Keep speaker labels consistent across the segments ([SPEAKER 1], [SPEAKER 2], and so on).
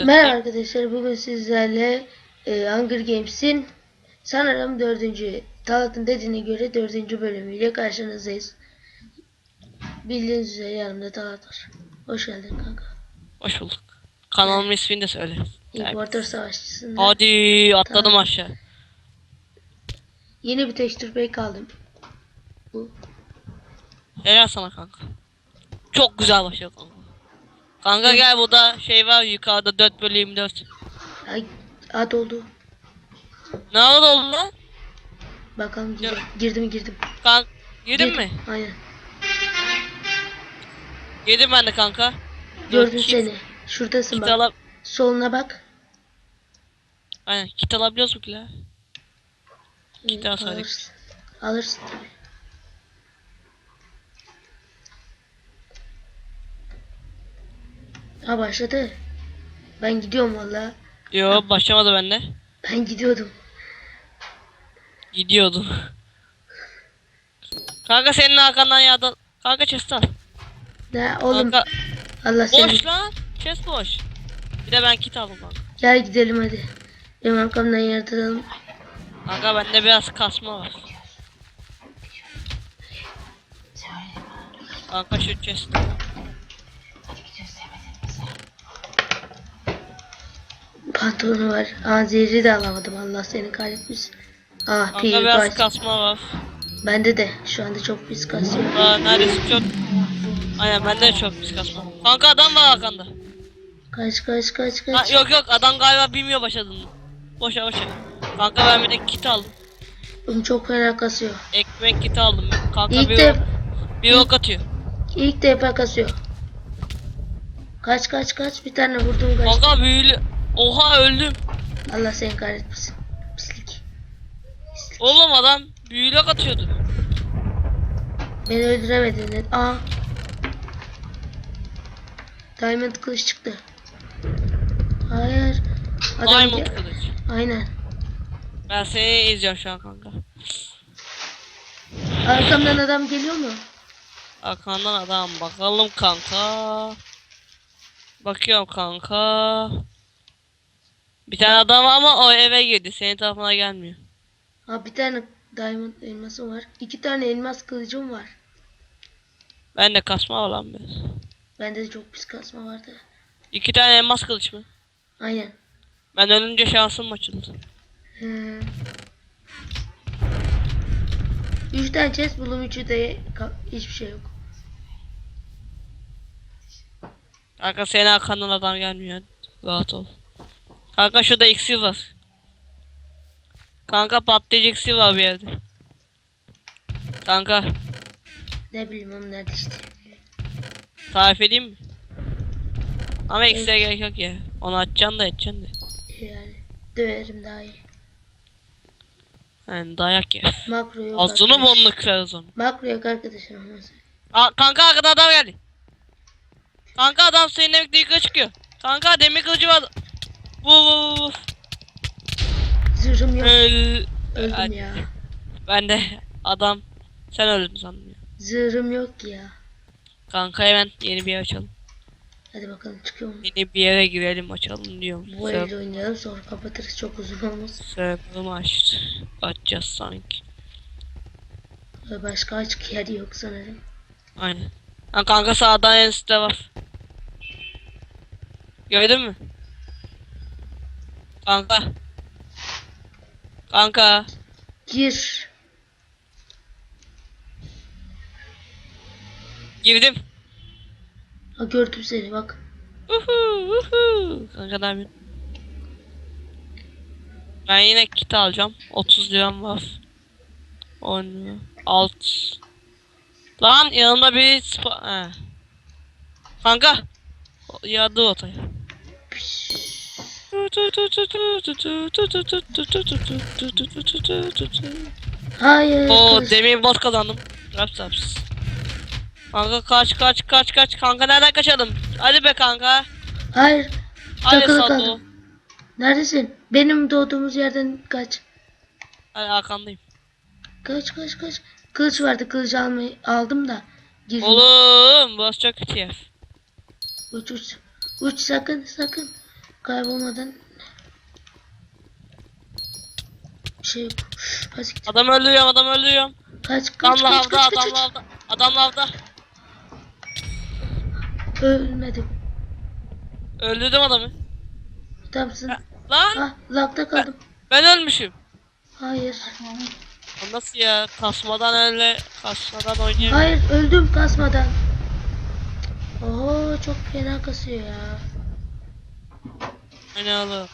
[SPEAKER 1] Merhaba arkadaşlar bugün sizlerle e, Hunger Games'in sanırım dördüncü Talat'ın dediğine göre dördüncü bölümüyle karşınızdayız. Bildiğiniz üzere yanımda Talat var. Hoş geldin kanka.
[SPEAKER 2] Hoş bulduk. Kanalımın ismini de söyle.
[SPEAKER 1] İmparator Savaşçısı'nda
[SPEAKER 2] Hadi atladım
[SPEAKER 1] Tamam.
[SPEAKER 2] aşağı.
[SPEAKER 1] yeni bir texture pack aldım. Bu.
[SPEAKER 2] Helal sana kanka. Çok güzel başlıyor kanka. Kanka gel burada şey var yukarıda 4 bölü 24.
[SPEAKER 1] Ay, ad oldu.
[SPEAKER 2] Ne oldu lan?
[SPEAKER 1] Bakalım girdim.
[SPEAKER 2] Ya.
[SPEAKER 1] Girdim girdim.
[SPEAKER 2] Kanka girdin
[SPEAKER 1] Gir-
[SPEAKER 2] mi?
[SPEAKER 1] Aynen.
[SPEAKER 2] Girdim ben de kanka.
[SPEAKER 1] Gördüm
[SPEAKER 2] Kit-
[SPEAKER 1] seni. Şuradasın
[SPEAKER 2] Kit
[SPEAKER 1] bak.
[SPEAKER 2] alab
[SPEAKER 1] Soluna bak.
[SPEAKER 2] Aynen kit alabiliyoruz mu ki la? Kit alsaydık.
[SPEAKER 1] alırsın. Alırsın tabii. Ha başladı. Ben gidiyorum valla.
[SPEAKER 2] Yo başlamadı bende.
[SPEAKER 1] Ben gidiyordum.
[SPEAKER 2] Gidiyordum. Kanka senin arkandan yağdan. Kanka chest al.
[SPEAKER 1] Ne oğlum
[SPEAKER 2] Kanka
[SPEAKER 1] Allah seni.
[SPEAKER 2] boş lan. Chest boş. Bir de ben kit aldım kanka.
[SPEAKER 1] Gel gidelim hadi. Benim arkamdan yardıralım.
[SPEAKER 2] Kanka bende biraz kasma var. Kanka şu chest.
[SPEAKER 1] Pantolonu var. Aa zehri de alamadım. Allah seni kahretmesin. Ah
[SPEAKER 2] Kanka
[SPEAKER 1] pil
[SPEAKER 2] biraz kasma var.
[SPEAKER 1] Bende de şu anda çok pis kasıyor.
[SPEAKER 2] Aa, neredeyse çok. Aynen bende de çok pis kasma. Kanka adam var arkanda.
[SPEAKER 1] Kaç kaç kaç
[SPEAKER 2] Ha,
[SPEAKER 1] kaç.
[SPEAKER 2] yok yok adam galiba bilmiyor başladığını. Boşa boşa. Kanka ben bir de kit aldım.
[SPEAKER 1] Oğlum çok fena kasıyor.
[SPEAKER 2] Ekmek kiti aldım. Kanka
[SPEAKER 1] İlk
[SPEAKER 2] bir,
[SPEAKER 1] de
[SPEAKER 2] ok, bir ok atıyor.
[SPEAKER 1] ilk defa kasıyor. Kaç kaç kaç bir tane vurdum kaç.
[SPEAKER 2] Kanka büyülü. Oha öldüm.
[SPEAKER 1] Allah seni kahretmesin. Pislik.
[SPEAKER 2] Oğlum adam büyülü ok atıyordu.
[SPEAKER 1] Beni öldüremedin. Aa. Diamond kılıç çıktı. Hayır. Adam
[SPEAKER 2] Diamond kılıç.
[SPEAKER 1] Aynen.
[SPEAKER 2] Ben seni izliyorum şu an kanka.
[SPEAKER 1] Arkamdan adam geliyor mu?
[SPEAKER 2] Arkandan adam bakalım kanka. Bakıyorum kanka. Bir tane adam ama o eve girdi. Senin tarafına gelmiyor.
[SPEAKER 1] Ha bir tane diamond elmasım var. İki tane elmas kılıcım var.
[SPEAKER 2] Ben de kasma var lan biraz.
[SPEAKER 1] Bende de çok pis kasma vardı.
[SPEAKER 2] İki tane elmas kılıç mı?
[SPEAKER 1] Aynen.
[SPEAKER 2] Ben ölünce şansım açıldı.
[SPEAKER 1] Hı. Üç tane chest buldum. Üçü de hiçbir şey yok.
[SPEAKER 2] Kanka senin arkandan adam gelmiyor. Rahat ol. Kanka şurada iksir var. Kanka patlayıcı iksir var bir yerde. Kanka
[SPEAKER 1] Ne bileyim oğlum nerede işte.
[SPEAKER 2] tarif edeyim mi? Ama iksire gerek yok ya. Onu açacaksın da edeceksin de.
[SPEAKER 1] Yani döverim daha iyi.
[SPEAKER 2] Yani dayak ya.
[SPEAKER 1] Makro yok.
[SPEAKER 2] Ağzını
[SPEAKER 1] arkadaş.
[SPEAKER 2] bonunu kırarız onu.
[SPEAKER 1] Makro yok arkadaşlar. olmaz.
[SPEAKER 2] Aa, kanka arkada adam geldi. Kanka adam senin emekli çıkıyor. Kanka demir kılıcı var. Bu.
[SPEAKER 1] Zırhım yok.
[SPEAKER 2] Öl.
[SPEAKER 1] Öldüm
[SPEAKER 2] Hadi.
[SPEAKER 1] ya.
[SPEAKER 2] Ben de adam. Sen öldün sandım ya.
[SPEAKER 1] Zırhım yok ya.
[SPEAKER 2] Kanka hemen yeni bir yer açalım.
[SPEAKER 1] Hadi bakalım çıkıyor mu?
[SPEAKER 2] Yeni bir yere girelim açalım diyorum.
[SPEAKER 1] Bu
[SPEAKER 2] Sör-
[SPEAKER 1] elde oynayalım sonra kapatırız çok uzun olmaz.
[SPEAKER 2] Server'ımı aç. Açacağız sanki.
[SPEAKER 1] Başka açık yer yok sanırım.
[SPEAKER 2] Aynen. Ha kanka sağdan en üstte var. Gördün mü? Kanka. Kanka.
[SPEAKER 1] Gir.
[SPEAKER 2] Girdim.
[SPEAKER 1] Ha gördüm seni bak.
[SPEAKER 2] Uhu, uhu. Kanka ne yapıyorsun? Ben yine kit alacağım. 30 liram var. 10 lira. Alt. Lan yanımda bir spa... He. Kanka. Yardı otaya.
[SPEAKER 1] Hayır.
[SPEAKER 2] Oo
[SPEAKER 1] kız.
[SPEAKER 2] demir bot kazandım. Raps raps. Kanka kaç kaç kaç kaç kanka nereden kaçalım? Hadi be kanka.
[SPEAKER 1] Hayır.
[SPEAKER 2] Hadi
[SPEAKER 1] Takılı kaldım. Neredesin? Benim doğduğumuz yerden kaç.
[SPEAKER 2] Hadi arkandayım.
[SPEAKER 1] Kaç kaç kaç. Kılıç vardı kılıcı almayı aldım da. Girdim.
[SPEAKER 2] Oğlum çok kötü yer.
[SPEAKER 1] Uç uç. Uç sakın sakın. Kaybolmadan şey. Hadi.
[SPEAKER 2] Adam öldürüyorum adam öldürüyorum.
[SPEAKER 1] Kaç kaç
[SPEAKER 2] Adam
[SPEAKER 1] kaç
[SPEAKER 2] lavda
[SPEAKER 1] kaç
[SPEAKER 2] adam
[SPEAKER 1] kaç,
[SPEAKER 2] lavda. Adam lavda.
[SPEAKER 1] Ölmedim.
[SPEAKER 2] Öldürdüm adamı.
[SPEAKER 1] Tamsın.
[SPEAKER 2] Lan
[SPEAKER 1] Ah lagda kaldım.
[SPEAKER 2] ben ölmüşüm.
[SPEAKER 1] Hayır.
[SPEAKER 2] Nasıl ya? Kasmadan öyle kasmadan oynayamıyorum.
[SPEAKER 1] Hayır öldüm kasmadan. Oo çok fena kasıyor ya.
[SPEAKER 2] Oğlum?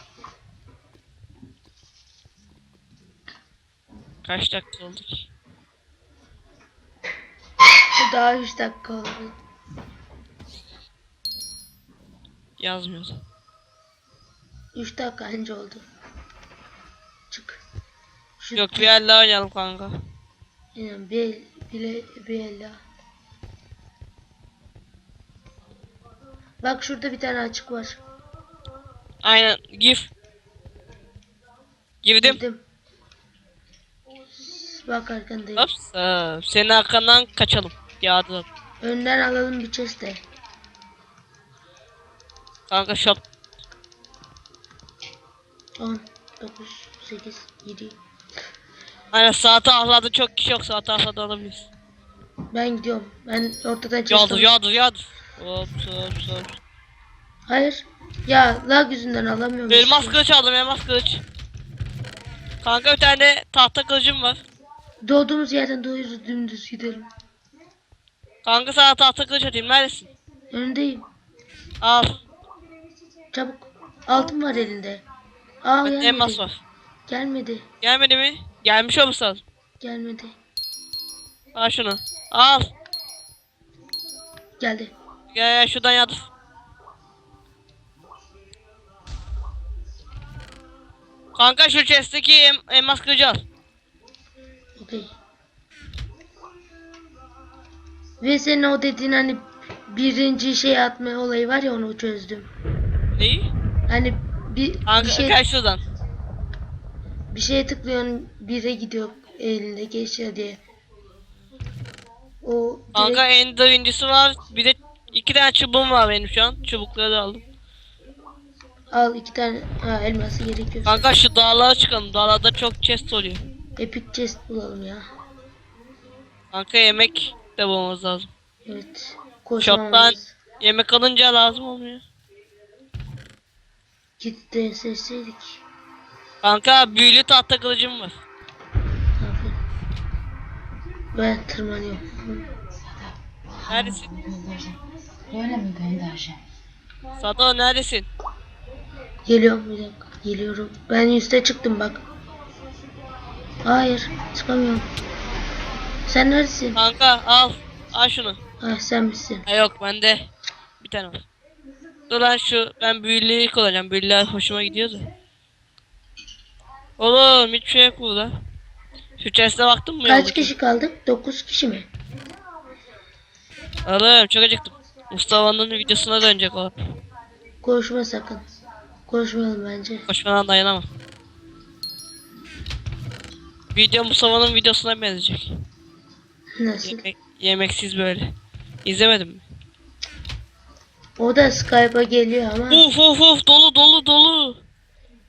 [SPEAKER 2] Kaç dakika oldu ki?
[SPEAKER 1] Daha 3 dakika oldu.
[SPEAKER 2] Yazmıyordu.
[SPEAKER 1] 3 dakika önce oldu. Çık. Şu
[SPEAKER 2] Yok bir elle oynayalım kanka.
[SPEAKER 1] Aynen, bir el, bile bir el daha. Bak şurada bir tane açık var.
[SPEAKER 2] Aynen gif. Girdim.
[SPEAKER 1] Girdim. Bak arkandayım.
[SPEAKER 2] Hops. aa, Senin arkandan kaçalım. Yağdı.
[SPEAKER 1] Önden alalım bir chest'e.
[SPEAKER 2] Kanka shop.
[SPEAKER 1] 10, 9, 8, 7.
[SPEAKER 2] Aynen saate ahladı çok kişi yok saate ahladı alabiliriz.
[SPEAKER 1] Ben gidiyorum. Ben ortadan chest
[SPEAKER 2] Yağdır
[SPEAKER 1] alayım.
[SPEAKER 2] yağdır yağdır. Hop hop hop.
[SPEAKER 1] Hayır. Ya lag yüzünden alamıyorum.
[SPEAKER 2] Elmas kılıç aldım elmas kılıç. Kanka bir tane tahta kılıcım var.
[SPEAKER 1] Doğduğumuz yerden doğuyoruz dümdüz gidelim.
[SPEAKER 2] Kanka sana tahta kılıç atayım neredesin?
[SPEAKER 1] Önündeyim.
[SPEAKER 2] Al.
[SPEAKER 1] Çabuk. Altın var elinde. Aa
[SPEAKER 2] Bende
[SPEAKER 1] gelmedi.
[SPEAKER 2] elmas var.
[SPEAKER 1] Gelmedi.
[SPEAKER 2] Gelmedi mi? Gelmiş olması lazım.
[SPEAKER 1] Gelmedi.
[SPEAKER 2] Al şunu. Al.
[SPEAKER 1] Geldi.
[SPEAKER 2] Gel şuradan yadır. Kanka şu chest'teki em elmas kılıcı al.
[SPEAKER 1] Okey. Ve senin o dediğin hani birinci şey atma olayı var ya onu çözdüm.
[SPEAKER 2] Neyi?
[SPEAKER 1] Hani bir, bir
[SPEAKER 2] Kanka
[SPEAKER 1] şey
[SPEAKER 2] gel şuradan.
[SPEAKER 1] bir şeye tıklıyorsun bire gidiyor elindeki eşya diye. O direkt-
[SPEAKER 2] Kanka ender incisi var. Bir de iki tane çubuğum var benim şu an. Çubukları da aldım.
[SPEAKER 1] Al iki tane ha, elması gerekiyor.
[SPEAKER 2] Kanka şu dağlara çıkalım. Dağlarda çok chest oluyor.
[SPEAKER 1] Epic chest bulalım ya.
[SPEAKER 2] Kanka yemek de bulmamız lazım.
[SPEAKER 1] Evet.
[SPEAKER 2] Shop'tan
[SPEAKER 1] Koşmamız.
[SPEAKER 2] yemek alınca lazım olmuyor.
[SPEAKER 1] Git de seçseydik.
[SPEAKER 2] Kanka büyülü tahta kılıcım var.
[SPEAKER 1] Aferin. Ben tırmanıyorum.
[SPEAKER 2] Neredesin?
[SPEAKER 3] Böyle mi göndereceğim?
[SPEAKER 2] Sado neredesin?
[SPEAKER 1] Geliyorum bir dakika. Geliyorum. Ben üste çıktım bak. Hayır. Çıkamıyorum. Sen neredesin?
[SPEAKER 2] Kanka al. Al şunu.
[SPEAKER 1] Ah sen misin?
[SPEAKER 2] Ha yok bende bir tane var. Dur lan şu ben büyülüğü kullanacağım. Büyülüler hoşuma gidiyor da. Oğlum hiçbir şey yok burada. Şu chest'e baktın mı?
[SPEAKER 1] Kaç kişi kaldık? 9 kişi mi?
[SPEAKER 2] Oğlum çok acıktım. Mustafa'nın videosuna dönecek o.
[SPEAKER 1] Koşma sakın. Koşmayalım bence.
[SPEAKER 2] Koşmadan dayanamam. Video Mustafa'nın videosuna benzeyecek.
[SPEAKER 1] Nasıl?
[SPEAKER 2] Yemek, yemeksiz böyle. İzlemedim mi?
[SPEAKER 1] O da Skype'a geliyor ama
[SPEAKER 2] Uf uf uf dolu dolu dolu.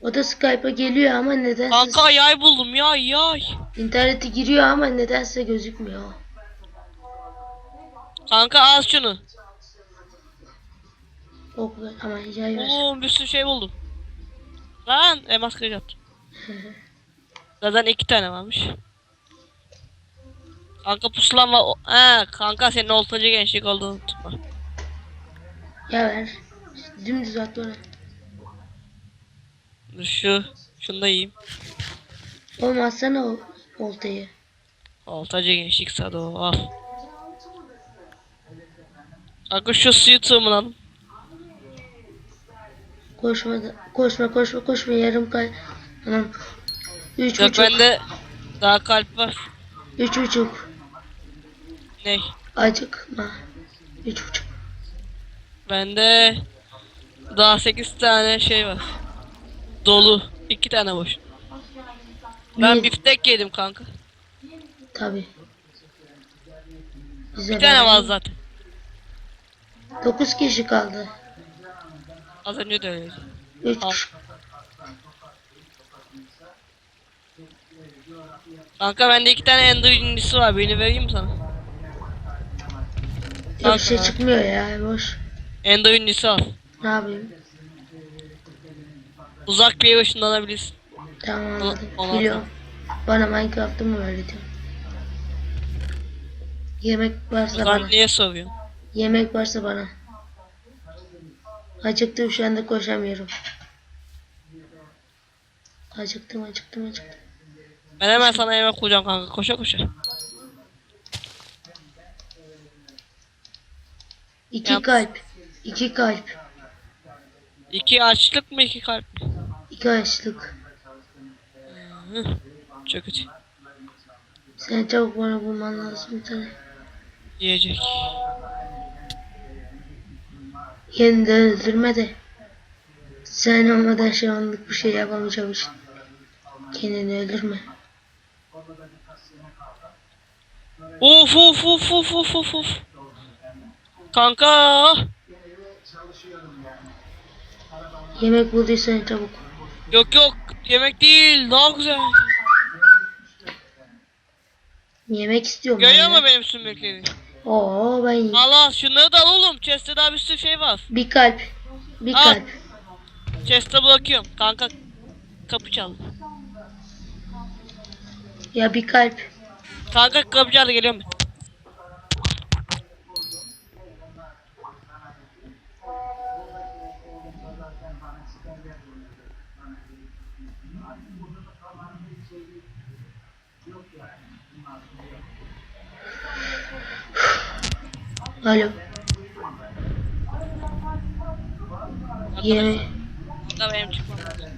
[SPEAKER 1] o da Skype'a geliyor ama nedense
[SPEAKER 2] Kanka yay buldum yay yay.
[SPEAKER 1] internete giriyor ama nedense gözükmüyor.
[SPEAKER 2] Kanka al şunu.
[SPEAKER 1] Ok ver ama ver.
[SPEAKER 2] Oğlum bir sürü şey buldum. Lan elmas kılıç attım. Zaten iki tane varmış. Kanka pusulan var. O- He kanka senin oltacı gençlik olduğunu unutma.
[SPEAKER 1] Ya ver. Dümdüz at ona.
[SPEAKER 2] Dur şu. Şunu da yiyeyim.
[SPEAKER 1] Oğlum atsana o oltayı.
[SPEAKER 2] Oltacı gençlik sado al. Kanka şu suyu tırmanalım.
[SPEAKER 1] Koşma koşma koşma koşma yarım kay. Tamam. Üç
[SPEAKER 2] Yok
[SPEAKER 1] buçuk.
[SPEAKER 2] bende daha kalp var.
[SPEAKER 1] Üç buçuk.
[SPEAKER 2] Ne?
[SPEAKER 1] Acıkma. Üç buçuk.
[SPEAKER 2] Bende daha 8 tane şey var. Dolu. 2 tane boş. Ben
[SPEAKER 1] Niye?
[SPEAKER 2] biftek yedim kanka.
[SPEAKER 1] Tabi. Bize
[SPEAKER 2] Bir tane var zaten.
[SPEAKER 1] Dokuz kişi kaldı.
[SPEAKER 2] Az önce de öyleydi. Kanka bende iki tane ender ünlüsü var. Birini vereyim mi sana?
[SPEAKER 1] Ya bir şey
[SPEAKER 2] Kanka.
[SPEAKER 1] çıkmıyor ya boş.
[SPEAKER 2] Ender ünlüsü al.
[SPEAKER 1] Ne yapayım?
[SPEAKER 2] Uzak bir yere ışınlanabilirsin.
[SPEAKER 1] Tamam anladım.
[SPEAKER 2] Ona-
[SPEAKER 1] Biliyorum. Bana Minecraft'ı mı öğretiyor? Yemek varsa
[SPEAKER 2] Uzak
[SPEAKER 1] bana.
[SPEAKER 2] niye soruyorsun?
[SPEAKER 1] Yemek varsa bana. Acıktım şu anda koşamıyorum. Acıktım acıktım acıktım.
[SPEAKER 2] Ben hemen sana yemek koyacağım kanka. Koşa koşa.
[SPEAKER 1] İki
[SPEAKER 2] Yap.
[SPEAKER 1] kalp. İki kalp.
[SPEAKER 2] İki açlık mı iki kalp mi?
[SPEAKER 1] İki açlık.
[SPEAKER 2] Hı. Çok kötü.
[SPEAKER 1] Sen çabuk bana bulman lazım bir tane.
[SPEAKER 2] Yiyecek.
[SPEAKER 1] Yeniden öldürme de. Sen olmadan şu anlık bir şey yapamayacağım için. Kendini öldürme.
[SPEAKER 2] Of of of of of of of. Kanka.
[SPEAKER 1] Yemek bulduysan çabuk.
[SPEAKER 2] Yok yok. Yemek değil. Daha güzel.
[SPEAKER 1] Yemek istiyorum.
[SPEAKER 2] Görüyor
[SPEAKER 1] ben
[SPEAKER 2] musun
[SPEAKER 1] ya.
[SPEAKER 2] benim sümükleri?
[SPEAKER 1] Oo ben yiyeyim.
[SPEAKER 2] Al al şunları da al oğlum. Chest'te daha bir sürü şey var.
[SPEAKER 1] Bir kalp. Bir
[SPEAKER 2] Al.
[SPEAKER 1] kalp.
[SPEAKER 2] Chest'e bırakıyorum. Kanka kapı çaldı.
[SPEAKER 1] Ya bir kalp.
[SPEAKER 2] Kanka kapı çaldı geliyorum ben.
[SPEAKER 1] Alo.
[SPEAKER 2] Benim çıkmam lazım.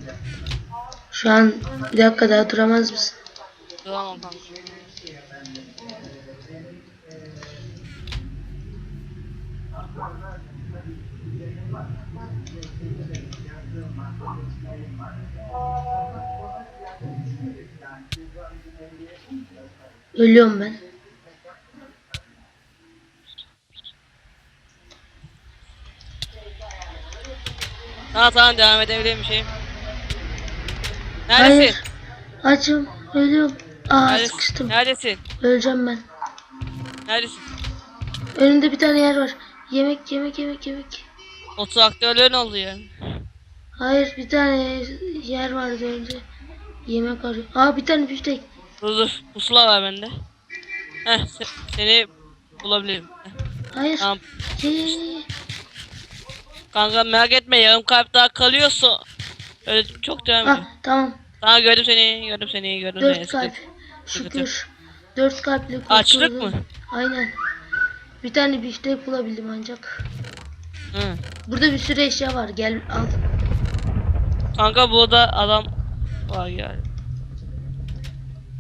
[SPEAKER 1] Şu an bir dakika daha duramaz mısın?
[SPEAKER 2] Duramam kanka.
[SPEAKER 1] Ölüyorum ben.
[SPEAKER 2] Ha tamam devam edebilir bir şeyim. Neredesin?
[SPEAKER 1] Hayır. Açım. Ölüyorum. Aa
[SPEAKER 2] Neredesin?
[SPEAKER 1] sıkıştım.
[SPEAKER 2] Neredesin?
[SPEAKER 1] Öleceğim ben.
[SPEAKER 2] Neredesin?
[SPEAKER 1] Önümde bir tane yer var. Yemek yemek yemek yemek.
[SPEAKER 2] O traktörlerin oldu ya.
[SPEAKER 1] Hayır bir tane yer vardı önce. Yemek arıyor. Aa bir tane biftek.
[SPEAKER 2] Dur dur. Pusula var bende. Heh se- seni bulabilirim. Heh,
[SPEAKER 1] Hayır.
[SPEAKER 2] tamam.
[SPEAKER 1] Ye, ye, ye.
[SPEAKER 2] Kanka merak etme yarım kalp daha kalıyorsa. Öyle çok devam ediyor.
[SPEAKER 1] tamam.
[SPEAKER 2] Tamam gördüm seni, gördüm seni, gördüm seni.
[SPEAKER 1] Dört kalp. Şükür. Dört kalple kurtuldum.
[SPEAKER 2] Açlık mı?
[SPEAKER 1] Aynen. Bir tane biftek bulabildim ancak.
[SPEAKER 2] Hı.
[SPEAKER 1] Burada bir sürü eşya var. Gel al.
[SPEAKER 2] Kanka burada adam var yani.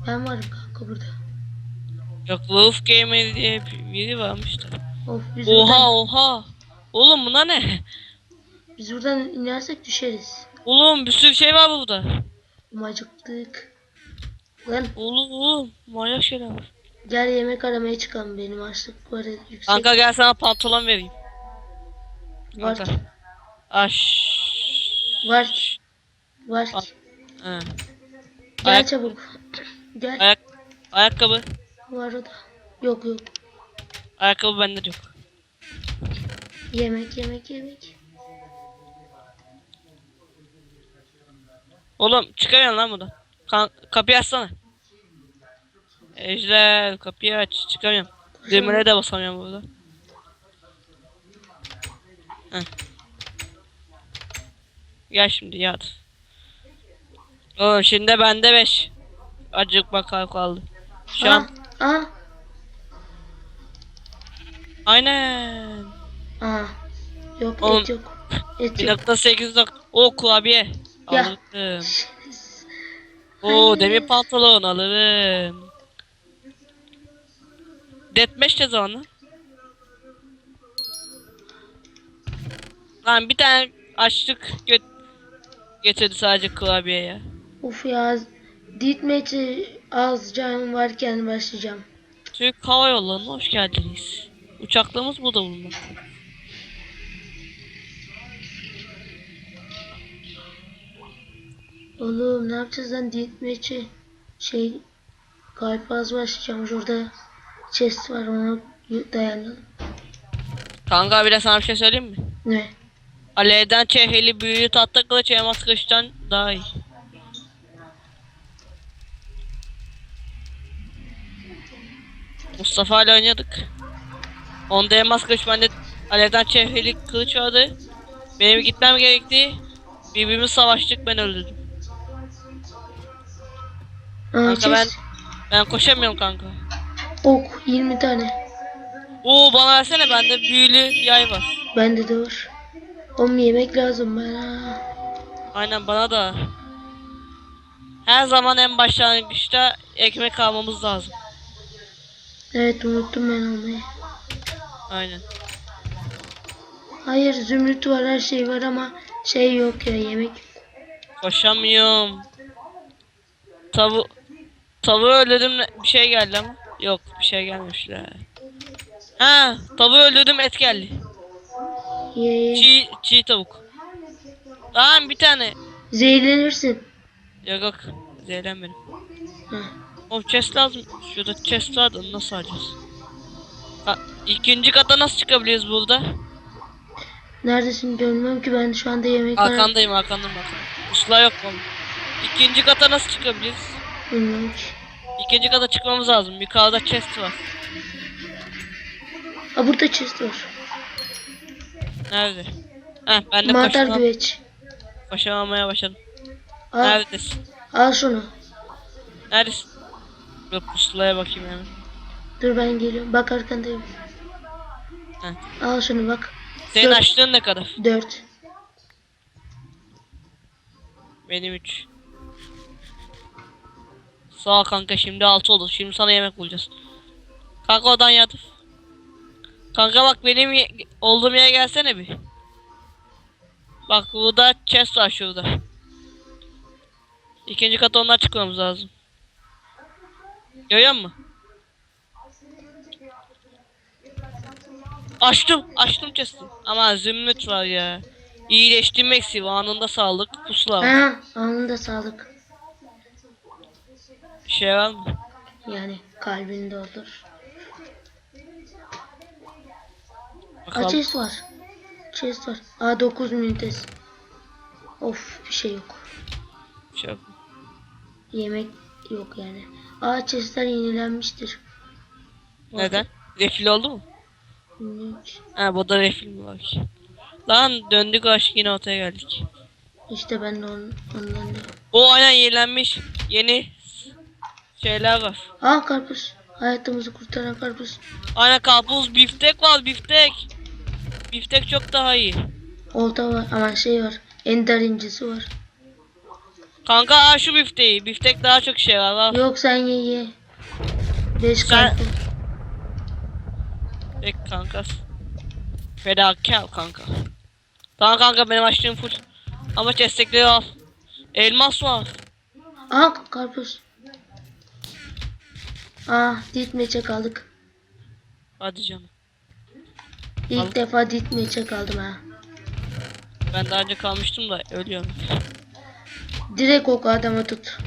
[SPEAKER 1] Ben varım kanka burada.
[SPEAKER 2] Yok Wolf Gamer diye bir- biri varmış da.
[SPEAKER 1] Of biz
[SPEAKER 2] Oha oha. Oğlum buna ne?
[SPEAKER 1] Biz buradan inersek düşeriz.
[SPEAKER 2] Oğlum bir sürü şey var burada.
[SPEAKER 1] Acıktık. Lan
[SPEAKER 2] Oğlum oğlum manyak şeyler var.
[SPEAKER 1] gel yemek aramaya çıkalım. Benim açlık var yüksek.
[SPEAKER 2] Kanka gel sana pantolon vereyim.
[SPEAKER 1] var.
[SPEAKER 2] Kanka. Aş.
[SPEAKER 1] Var. Var. Gel
[SPEAKER 2] Ayak-
[SPEAKER 1] çabuk. Gel.
[SPEAKER 2] Ayak ayakkabı.
[SPEAKER 1] Var o da. Yok yok.
[SPEAKER 2] Ayakkabı bende de yok.
[SPEAKER 1] Yemek yemek yemek.
[SPEAKER 2] Oğlum çıkamıyorsun lan buradan. Kan kapıyı açsana. Ejder kapıyı aç. Çıkamıyorum. Demire de basamıyorum burada. Heh. Gel şimdi yat. Oğlum şimdi bende 5. Acık bakar kaldı. Şu an
[SPEAKER 1] Aa, aa,
[SPEAKER 2] aynen.
[SPEAKER 1] aa. Yok
[SPEAKER 2] Oğlum,
[SPEAKER 1] et yok. Et yok.
[SPEAKER 2] 1.8 nok. O kurabiye.
[SPEAKER 1] Ya.
[SPEAKER 2] Alırım. Oo demir pantolon alırım. Deathmatch zaman lan? Bir tane açlık gö- getirdi sadece kurabiye ya.
[SPEAKER 1] Uf ya. Ditmeç'i az canım varken başlayacağım.
[SPEAKER 2] Türk Hava Yolları'na hoş geldiniz. Uçaklığımız burada bulunmakta.
[SPEAKER 1] Oğlum ne yapacağız lan ditmeçi? Şey kalp az başlayacağım şurada chest var ona dayanalım.
[SPEAKER 2] Kanka bir de sana bir şey söyleyeyim mi?
[SPEAKER 1] Ne?
[SPEAKER 2] Alevden çeheli büyülü tatlı kılıç elmas kılıçtan daha iyi. Mustafa ile oynadık. Onda elmas kılıç bende alevden çeheli kılıç vardı. Benim gitmem gerekti. Birbirimiz savaştık ben öldürdüm. Kanka ben ben koşamıyorum kanka.
[SPEAKER 1] Ok 20 tane.
[SPEAKER 2] Oo bana versene bende büyülü yay var.
[SPEAKER 1] Bende de var. Oğlum yemek lazım bana.
[SPEAKER 2] Aynen bana da. Her zaman en başlangıçta ekmek almamız lazım.
[SPEAKER 1] Evet unuttum ben almayı.
[SPEAKER 2] Aynen.
[SPEAKER 1] Hayır zümrüt var her şey var ama şey yok ya yemek.
[SPEAKER 2] Koşamıyorum. Tavu tavuğu öldürdüm bir şey geldi ama. Yok bir şey gelmişler. Ha tavuğu öldürdüm et geldi.
[SPEAKER 1] Ye.
[SPEAKER 2] Çiğ, çiğ tavuk. Tamam bir tane.
[SPEAKER 1] Zehirlenirsin.
[SPEAKER 2] Yok yok. Zehirlen benim.
[SPEAKER 1] Heh.
[SPEAKER 2] O chest lazım. Şurada chest vardı nasıl alacağız? Ha, ikinci kata nasıl çıkabiliriz burada?
[SPEAKER 1] Neredesin görmüyorum ki ben şu anda yemek.
[SPEAKER 2] Arkandayım arkandayım arkandayım. Pusula yok oğlum. İkinci kata nasıl çıkabiliriz?
[SPEAKER 1] Ki.
[SPEAKER 2] İkinci kata çıkmamız lazım. Yukarıda chest var.
[SPEAKER 1] Aa burada chest var.
[SPEAKER 2] Nerede? Heh ben de
[SPEAKER 1] Mantar
[SPEAKER 2] koşamam,
[SPEAKER 1] güveç.
[SPEAKER 2] koşamamaya başladım.
[SPEAKER 1] Al,
[SPEAKER 2] Neredesin?
[SPEAKER 1] al şunu.
[SPEAKER 2] Neredesin? Dur pusulaya bakayım hemen.
[SPEAKER 1] Dur ben geliyorum. Bak arkandayım.
[SPEAKER 2] Heh.
[SPEAKER 1] Al şunu bak.
[SPEAKER 2] Senin
[SPEAKER 1] Dört.
[SPEAKER 2] açtığın ne kadar?
[SPEAKER 1] 4.
[SPEAKER 2] Benim 3. Sağ ol kanka şimdi 6 oldu. Şimdi sana yemek bulacağız. Kanka odan yatıp. Kanka bak benim olduğum yere gelsene bir. Bak burada chest var şurada. İkinci kata ondan çıkmamız lazım. Görüyor musun? Açtım, açtım chest'i. Ama zümrüt var ya. İyileştirme eksiği anında sağlık, pusula.
[SPEAKER 1] Ha, anında sağlık.
[SPEAKER 2] Bir şey var mı?
[SPEAKER 1] Yani kalbini doldur. Aa
[SPEAKER 2] Bakalım.
[SPEAKER 1] chest var. Chest var. Aa 9 minutes. Of bir şey yok.
[SPEAKER 2] Bir şey yok.
[SPEAKER 1] Yemek yok yani. Aa chestler yenilenmiştir.
[SPEAKER 2] Neden? Refil oldu mu?
[SPEAKER 1] Ki.
[SPEAKER 2] Ha bu da refil mi var ki? Lan döndük aşk yine ortaya geldik.
[SPEAKER 1] İşte ben de on, ondan da.
[SPEAKER 2] O aynen yenilenmiş yeni şeyler var.
[SPEAKER 1] Aa karpuz. Hayatımızı kurtaran karpuz.
[SPEAKER 2] Aynen karpuz biftek var biftek. Biftek çok daha iyi.
[SPEAKER 1] Olta var ama şey var. Ender incisi var.
[SPEAKER 2] Kanka aa şu bifteği. Biftek daha çok şey var. Al.
[SPEAKER 1] Yok sen ye ye. 5
[SPEAKER 2] Sen-
[SPEAKER 1] karpuz.
[SPEAKER 2] Bek kanka. Fedakar kanka. Tamam kanka benim açtığım full. Ama destekleri al. Elmas var.
[SPEAKER 1] Aa karpuz. Aa ditmeçe kaldık.
[SPEAKER 2] Hadi canım.
[SPEAKER 1] İlk
[SPEAKER 2] Al.
[SPEAKER 1] defa ditmeçe kaldım ha.
[SPEAKER 2] Ben daha önce kalmıştım da ölüyorum.
[SPEAKER 1] Direkt oku adama tut.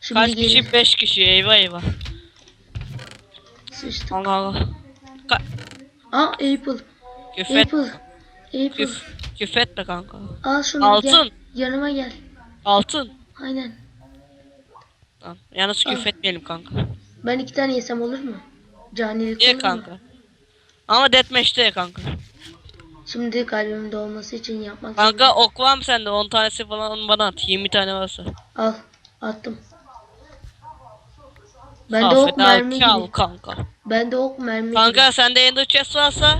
[SPEAKER 1] Şimdi
[SPEAKER 2] Kaç
[SPEAKER 1] gelin.
[SPEAKER 2] kişi? 5 kişi. Eyvah eyvah.
[SPEAKER 1] Sıçtık.
[SPEAKER 2] Allah Allah. Ka
[SPEAKER 1] Aa Apple.
[SPEAKER 2] küfet,
[SPEAKER 1] Apple. Apple.
[SPEAKER 2] küf, küfetle kanka.
[SPEAKER 1] Al şunu
[SPEAKER 2] Altın.
[SPEAKER 1] gel. Yanıma gel.
[SPEAKER 2] Altın.
[SPEAKER 1] Aynen.
[SPEAKER 2] Tamam. Yalnız
[SPEAKER 1] Al.
[SPEAKER 2] küfetmeyelim kanka.
[SPEAKER 1] Ben iki tane yesem olur mu? Canilik
[SPEAKER 2] Ye
[SPEAKER 1] olur mu?
[SPEAKER 2] kanka. Ama deathmatch'te ye kanka.
[SPEAKER 1] Şimdi kalbimin dolması için yapmak
[SPEAKER 2] Kanka
[SPEAKER 1] zorundayım.
[SPEAKER 2] ok var mı sende? 10 tanesi falan bana at. 20 tane varsa.
[SPEAKER 1] Al. Attım. Ben de ok mermi gibi.
[SPEAKER 2] kanka.
[SPEAKER 1] Ben de ok mermi
[SPEAKER 2] Kanka
[SPEAKER 1] gibi.
[SPEAKER 2] sende ender chest varsa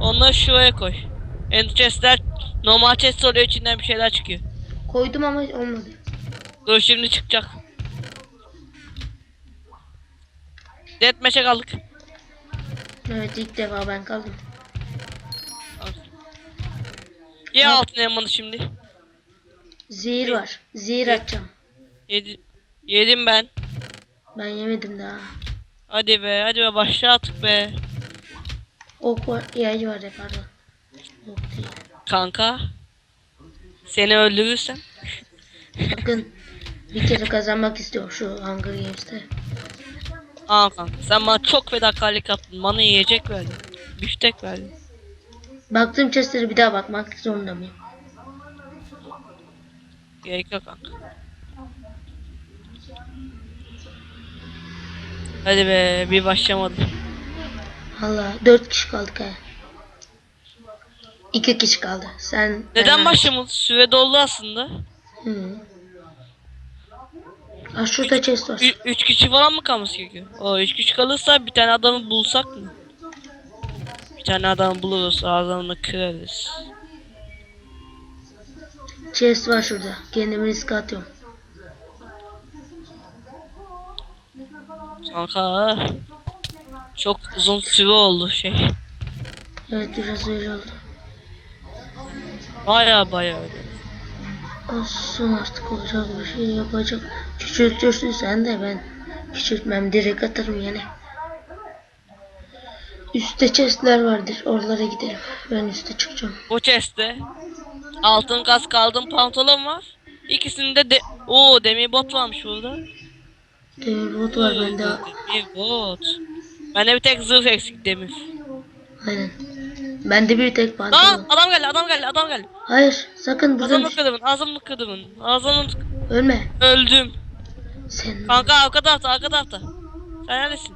[SPEAKER 2] onları şuraya koy. Ender chestler normal chest oluyor içinden bir şeyler çıkıyor.
[SPEAKER 1] Koydum ama olmadı.
[SPEAKER 2] Dur şimdi çıkacak. Deathmatch'e kaldık.
[SPEAKER 1] Evet ilk defa ben kaldım.
[SPEAKER 2] Ye altın elmanı şimdi.
[SPEAKER 1] Zehir var. Zehir atacağım.
[SPEAKER 2] Yedi, yedim ben.
[SPEAKER 1] Ben yemedim daha.
[SPEAKER 2] Hadi be hadi be başla artık be.
[SPEAKER 1] Ok var. Yay var ya pardon. Ok değil.
[SPEAKER 2] Kanka. Seni öldürürsem.
[SPEAKER 1] Bakın bir kere kazanmak istiyorum şu Hunger Games'te.
[SPEAKER 2] Kanka sen bana çok fedakarlık yaptın. Bana yiyecek verdin. Biftek verdin.
[SPEAKER 1] Baktığım chestlere bir daha bakmak zorunda mıyım?
[SPEAKER 2] Gerek yok kanka. Hadi be bir başlamadım.
[SPEAKER 1] Allah dört kişi kaldık ha. İki kişi kaldı. Sen
[SPEAKER 2] Neden
[SPEAKER 1] ben-
[SPEAKER 2] başlamadı? Süre doldu aslında.
[SPEAKER 1] Hı. Aa, şurada chest var.
[SPEAKER 2] Ü- üç kişi falan mı kalması gerekiyor? O üç kişi kalırsa bir tane adamı bulsak mı? Bir tane adamı buluruz, ağzını kırarız.
[SPEAKER 1] Chest var şurada. Kendimi riske atıyorum.
[SPEAKER 2] Kanka çok uzun süre oldu şey.
[SPEAKER 1] Evet biraz öyle oldu.
[SPEAKER 2] Baya baya öyle.
[SPEAKER 1] Olsun artık olacak bir şey yapacak. Küçültürsün sen de ben küçültmem direkt atarım yani. Üstte chestler vardır. Oralara gidelim. Ben üste çıkacağım.
[SPEAKER 2] Bu chest'te altın kask altın pantolon var. İkisinde de o demir bot varmış burada.
[SPEAKER 1] Demir bot var bende.
[SPEAKER 2] Demir bot. Bende bir tek zırh eksik demir.
[SPEAKER 1] Aynen. Bende bir tek
[SPEAKER 2] Lan
[SPEAKER 1] pantolon.
[SPEAKER 2] adam geldi adam geldi adam geldi.
[SPEAKER 1] Hayır sakın buradan
[SPEAKER 2] Ağzımı
[SPEAKER 1] düş.
[SPEAKER 2] kırımın ağzımı kırımın ağzımı
[SPEAKER 1] Ölme.
[SPEAKER 2] öldüm.
[SPEAKER 1] Sen
[SPEAKER 2] Kanka arka tarafta arka tarafta. Sen neredesin?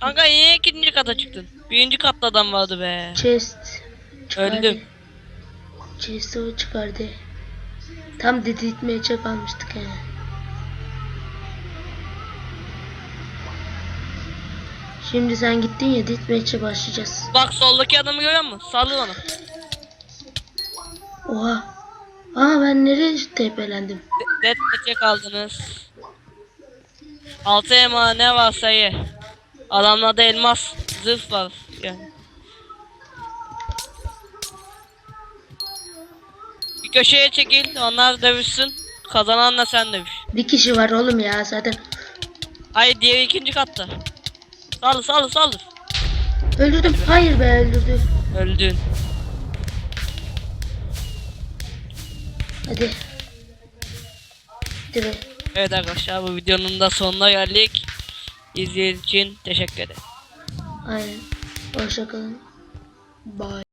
[SPEAKER 2] Kanka niye ikinci kata çıktın? Birinci katta adam vardı be.
[SPEAKER 1] chest çıkardı.
[SPEAKER 2] Öldüm.
[SPEAKER 1] Chest o çıkardı. Tam dedirtmeye çek almıştık yani. Şimdi sen gittin ya ditmeçe başlayacağız.
[SPEAKER 2] Bak soldaki adamı görüyor musun? Saldır onu.
[SPEAKER 1] Oha. Aa ben nereye tepelendim?
[SPEAKER 2] De- Dead match'e kaldınız. Altı ema ne varsa ye. Adamlarda elmas zırh var yani. Bir köşeye çekil onlar dövüşsün. Kazananla sen dövüş.
[SPEAKER 1] Bir kişi var oğlum ya zaten.
[SPEAKER 2] Hayır diğeri ikinci katta. Saldır saldır saldır.
[SPEAKER 1] Öldürdüm. Hayır be öldürdü.
[SPEAKER 2] Öldün.
[SPEAKER 1] Hadi. Hadi be.
[SPEAKER 2] Evet arkadaşlar bu videonun da sonuna geldik. İzlediğiniz için teşekkür ederim.
[SPEAKER 1] Aynen. Hoşçakalın. Bye.